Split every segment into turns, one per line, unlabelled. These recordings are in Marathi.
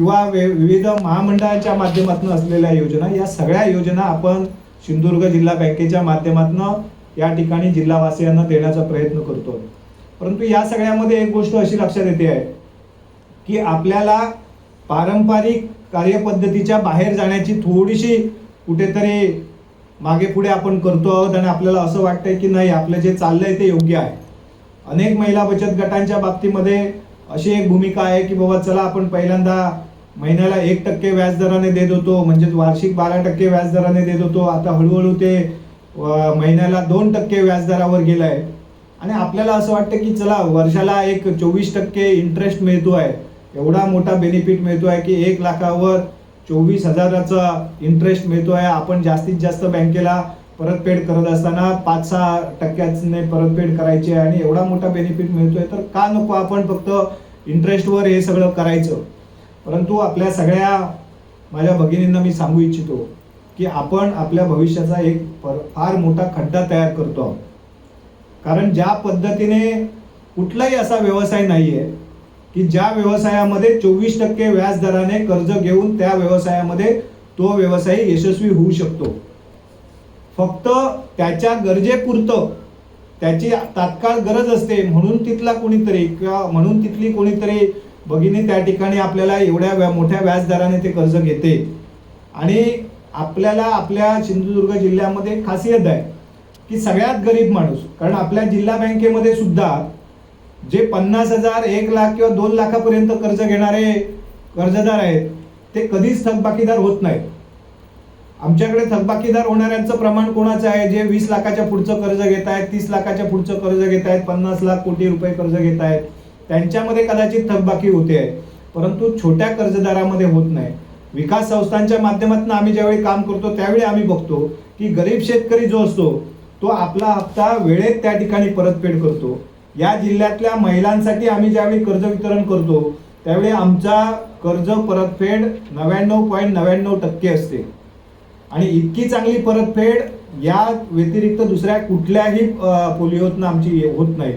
किंवा वे विविध महामंडळाच्या माध्यमातून असलेल्या योजना या सगळ्या योजना आपण सिंधुदुर्ग जिल्हा बँकेच्या माध्यमातून या ठिकाणी जिल्हावासियांना देण्याचा प्रयत्न करतो. परंतु या सगळ्यामध्ये एक गोष्ट अशी लक्षात येते आहे की आपल्याला पारंपरिक कार्यपद्धतीच्या बाहेर जाण्याची थोडीशी कुठेतरी मागे पुढे आपण करतो आहोत आणि आपल्याला असं वाटतंय की नाही आपलं जे चाललंय ते योग्य आहे. अनेक महिला बचत गटांच्या बाबतीमध्ये अशी एक भूमिका आहे की बाबा चला आपण पहिल्यांदा महिन्याला एक टक्के व्याजदराने देत होतो म्हणजेच वार्षिक बारा टक्के व्याजदराने देत होतो. आता हळूहळू ते महिन्याला दोन टक्के व्याजदरावर गेलं आहे आणि आपल्याला असं वाटतं की चला वर्षाला एक चोवीस टक्के इंटरेस्ट मिळतो आहे. एवढा मोठा बेनिफिट मिळतो आहे की एक लाखावर चोवीस हजाराचा इंटरेस्ट मिळतो आहे. आपण जास्तीत जास्त बँकेला परतफेड करत असताना पाच सहा टक्क्याने परतफेड करायची आहे आणि एवढा मोठा बेनिफिट मिळतोय तर का नको आपण फक्त इंटरेस्टवर हे सगळं करायचं? परंतु आपल्या सगळ्या माझ्या भगिनींना मी सांगू इच्छितो की आपण आपल्या भविष्याचा एक फार मोठा खड्डा तयार करतो आहोत. कारण ज्या पद्धतीने कुठलाही असा व्यवसाय नाही आहे की ज्या व्यवसायामध्ये चोवीस टक्के व्याजदराने कर्ज घेऊन त्या व्यवसायामध्ये तो व्यवसाय यशस्वी होऊ शकतो. फक्त त्याच्या गरजेपुरतं त्याची तात्काळ गरज असते म्हणून तिथला कोणीतरी किंवा म्हणून तिथली कोणीतरी भगिनी त्या ठिकाणी आपल्याला एवढ्या व्या मोठ्या व्याजदराने ते कर्ज घेते. आणि आपल्याला आपल्या सिंधुदुर्ग जिल्ह्यामध्ये खासियत आहे की सगळ्यात गरीब माणूस कारण आपल्या जिल्हा बँकेमध्ये सुद्धा जे पन्नास हजार एक लाख किंवा दोन लाखापर्यंत कर्ज घेणारे कर्जदार आहेत ते कधीच थकबाकीदार होत नाहीत. आमच्याकडे थकबाकीदार होणाऱ्यांचं प्रमाण कोणाचं आहे? जे वीस लाखाच्या पुढचं कर्ज घेत आहेत तीस लाखाच्या पुढचं कर्ज घेत आहेत पन्नास लाख कोटी रुपये कर्ज घेत आहेत त्यांच्यामध्ये कदाचित थकबाकी होते. आहे परंतु छोट्या कर्जदारामध्ये होत नाही. विकास संस्थांच्या माध्यमातून आम्ही ज्यावेळी काम करतो त्यावेळी आम्ही बघतो की गरीब शेतकरी जो असतो तो आपला हप्ता वेळेत त्या ठिकाणी परतफेड करतो. या जिल्ह्यातल्या महिलांसाठी आम्ही ज्यावेळी कर्ज वितरण करतो त्यावेळी आमचा कर्ज परतफेड नव्याण्णव पॉईंट नव्याण्णव टक्के असते. आणि इतकी चांगली परतफेड या व्यतिरिक्त दुसऱ्या कुठल्याही पोलिओतनं आमची होत नाही.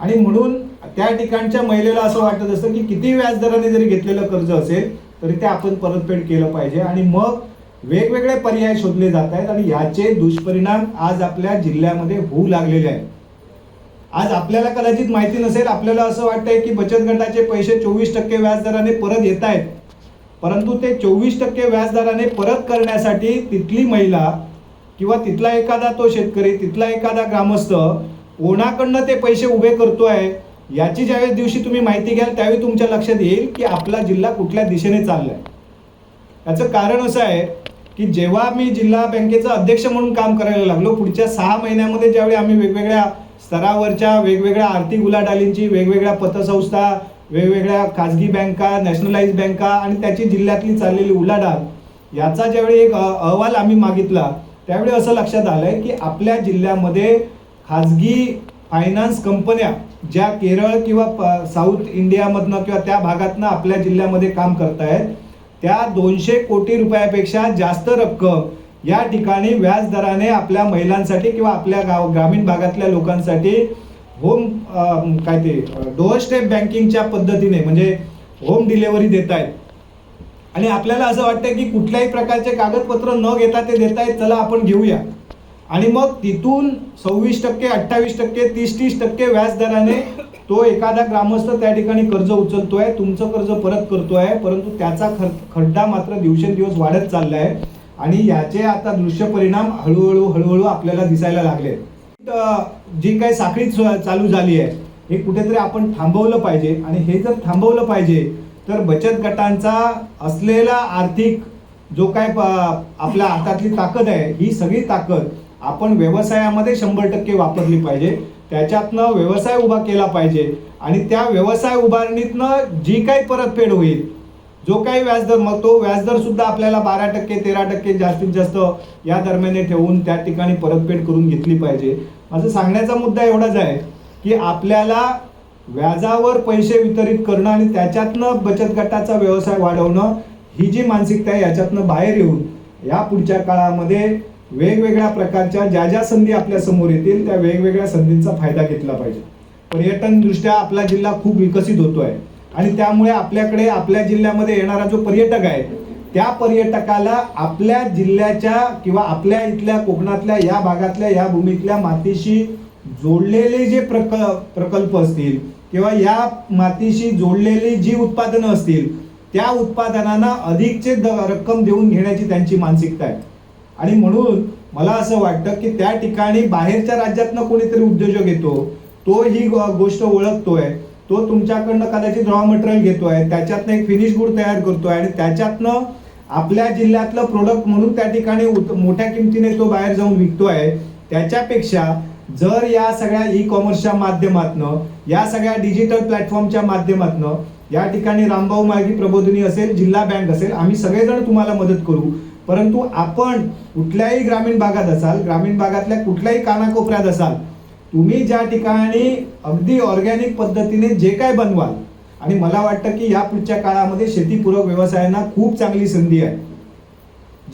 आणि म्हणून त्या ठिकाणच्या महिलेला असं वाटत असतं की किती व्याजदराने जरी घेतलेलं कर्ज असेल तरी ते आपण परतफेड केलं पाहिजे. आणि मग वेगवेगळे पर्याय शोधले जात आहेत आणि याचे दुष्परिणाम आज आपल्या जिल्ह्यामध्ये होऊ लागलेले आहेत. आज आपल्याला कदाचित माहिती नसेल आपल्याला असं वाटतंय की बचत गटाचे पैसे चोवीस टक्के व्याजदराने परत येत आहेत. परंतु ते चोवीस टक्के व्याजदराने परत करण्यासाठी तिथली महिला किंवा तिथला एखादा तो शेतकरी तिथला एखादा ग्रामस्थ कोणाकडनं ते पैसे उभे करतो आहे याची ज्यावेळेस दिवशी तुम्ही माहिती घ्याल त्यावेळी तुमच्या लक्षात येईल की आपला जिल्हा कुठल्या दिशेने चाललाय. याचं कारण असं आहे की जेव्हा मी जिल्हा बँकेचा अध्यक्ष म्हणून काम करायला लागलो पुढच्या सहा महिन्यामध्ये ज्यावेळी आम्ही वेगवेगळ्या स्तरावरच्या वेगवेगळ्या आर्थिक उलाढालींची वेगवेगळ्या पतसंस्था वेगवेगळ्या खाजगी बँका नॅशनलाइज बँका आणि त्याची जिल्ह्यातली चाललेली उलाढाल याचा ज्यावेळी एक अहवाल आम्ही मागितला त्यावेळी असं लक्षात आलं आहे की आपल्या जिल्ह्यामध्ये खाजगी फायनान्स कंपन्या ज्या केरळ किंवा प- साऊथ इंडियामधनं किंवा त्या भागातनं आपल्या जिल्ह्यामध्ये काम करतायत त्या दोनशे कोटी रुपयापेक्षा जास्त रक्कम या ठिकाणी व्याजदराने आपल्या महिलांसाठी किंवा आपल्या गाव ग्रामीण भागातल्या लोकांसाठी होम काय ते डोअर स्टेप बँकिंगच्या पद्धतीने म्हणजे होम डिलेवरी देत आहेत आणि आपल्याला असं वाटतं की कुठल्याही प्रकारचे कागदपत्र न घेता ते देत आहेत चला आपण घेऊया. आणि मग तिथून सव्वीस टक्के अठ्ठावीस टक्के तीस तीस टक्के व्याज दराने तो एखादा ग्रामस्थ त्या ठिकाणी कर्ज उचलतोय तुमचं कर्ज परत करतोय परंतु त्याचा खर खड्डा मात्र दिवसेंदिवस वाढत चाललाय आणि याचे आता दृश्य परिणाम हळूहळू हळूहळू आपल्याला दिसायला लागले जी काही साखळी चालू झाली आहे हे कुठेतरी आपण थांबवलं पाहिजे आणि हे जर थांबवलं पाहिजे तर बचत गटांचा असलेला आर्थिक जो काय आपल्या हातातली ताकद आहे ही सगळी ताकद आपण व्यवसायामध्ये शंभर टक्के वापरली पाहिजे. त्याच्यातनं व्यवसाय उभा केला पाहिजे. आणि त्या व्यवसाय उभारणीतनं जी काही परतफेड होईल जो काही व्याजदर मग तो व्याजदरसुद्धा आपल्याला बारा टक्के तेरा टक्के जास्तीत जास्त या दरम्याने ठेवून त्या ठिकाणी परतफेड करून घेतली पाहिजे. माझं सांगण्याचा मुद्दा एवढाच आहे की आपल्याला व्याजावर पैसे वितरित करणं आणि त्याच्यातनं बचत गटाचा व्यवसाय वाढवणं ही जी मानसिकता आहे याच्यातनं बाहेर येऊन या पुढच्या काळामध्ये वेगवेगळ्या प्रकारच्या ज्या ज्या संधी आपल्यासमोर येतील त्या वेगवेगळ्या संधींचा फायदा घेतला पाहिजे. पर्यटन दृष्ट्या आपला जिल्हा खूप विकसित होतो आहे आणि त्यामुळे आपल्याकडे आपल्या जिल्ह्यामध्ये येणारा जो पर्यटक आहे त्या पर्यटकाला आपल्या जिल्ह्याच्या किंवा आपल्या इथल्या कोकणातल्या या भागातल्या या भूमीतल्या मातीशी जोडलेले जे प्रक प्रकल्प असतील किंवा या मातीशी जोडलेली जी उत्पादनं असतील त्या उत्पादनांना अधिकचे द- रक्कम देऊन घेण्याची त्यांची मानसिकता आहे. आणि म्हणून मला असं वाटतं की त्या ठिकाणी बाहेरच्या राज्यातनं कोणीतरी उद्योजक येतो तो ही गोष्ट ओळखतोय तो तुमच्याकडनं कदाचित रॉ मटेरियल घेतोय त्याच्यातनं एक फिनिश गुड तयार करतोय आणि त्याच्यातनं आपल्या जिल्ह्यातलं प्रोडक्ट म्हणून त्या ठिकाणी मोठ्या किमतीने तो बाहेर जाऊन विकतोय त्याच्यापेक्षा जर या सगळ्या ई कॉमर्सच्या माध्यमातनं या सगळ्या डिजिटल प्लॅटफॉर्मच्या माध्यमातनं या ठिकाणी रामभाऊ मार्गी प्रबोधिनी असेल जिल्हा बँक असेल आम्ही सगळेजण तुम्हाला मदत करू. परंतु आपण कुठल्याही ग्रामीण भागात असाल ग्रामीण भागातल्या कुठल्याही कानाकोपऱ्यात असाल तुम्ही ज्या ठिकाणी अगदी ऑर्गॅनिक पद्धतीने जे काय बनवाल आणि मला वाटतं की या पुढच्या काळामध्ये शेतीपूरक व्यवसायांना खूप चांगली संधी आहे.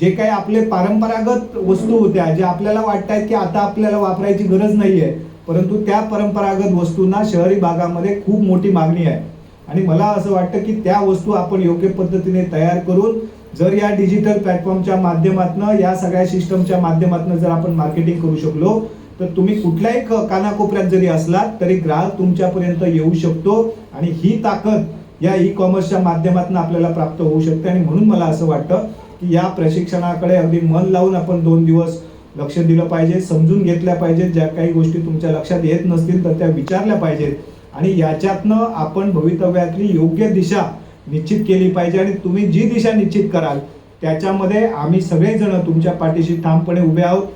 जे काही आपले परंपरागत वस्तू होत्या जे आपल्याला वाटत आहेत की आता आपल्याला वापरायची गरज नाही आहे परंतु त्या परंपरागत वस्तूंना शहरी भागामध्ये खूप मोठी मागणी आहे. आणि मला असं वाटतं की त्या वस्तू आपण योग्य पद्धतीने तयार करून जर या डिजिटल प्लॅटफॉर्मच्या माध्यमातून या सगळ्या सिस्टमच्या माध्यमातून जर आपण मार्केटिंग करू शकलो तर तुम्ही कुठल्याही क- कानाकोपऱ्यात जरी असलात तरी ग्राहक तुमच्यापर्यंत येऊ शकतो आणि ही ताकद या ई कॉमर्सच्या माध्यमातून आपल्याला प्राप्त होऊ शकते. आणि म्हणून मला असं वाटतं की या प्रशिक्षणाकडे अगदी मन लावून आपण दोन दिवस लक्ष दिलं पाहिजे समजून घेतल्या पाहिजेत. ज्या काही गोष्टी तुमच्या लक्षात येत नसतील तर त्या विचारल्या पाहिजेत. आणि याच्यातनं आपण भवितव्यातली योग्य दिशा निश्चित केली पाहिजे आणि तुम्ही जी दिशा निश्चित कराल त्याच्यामध्ये आम्ही सगळेजण तुमच्या पाठीशी ठामपणे उभे आहोत.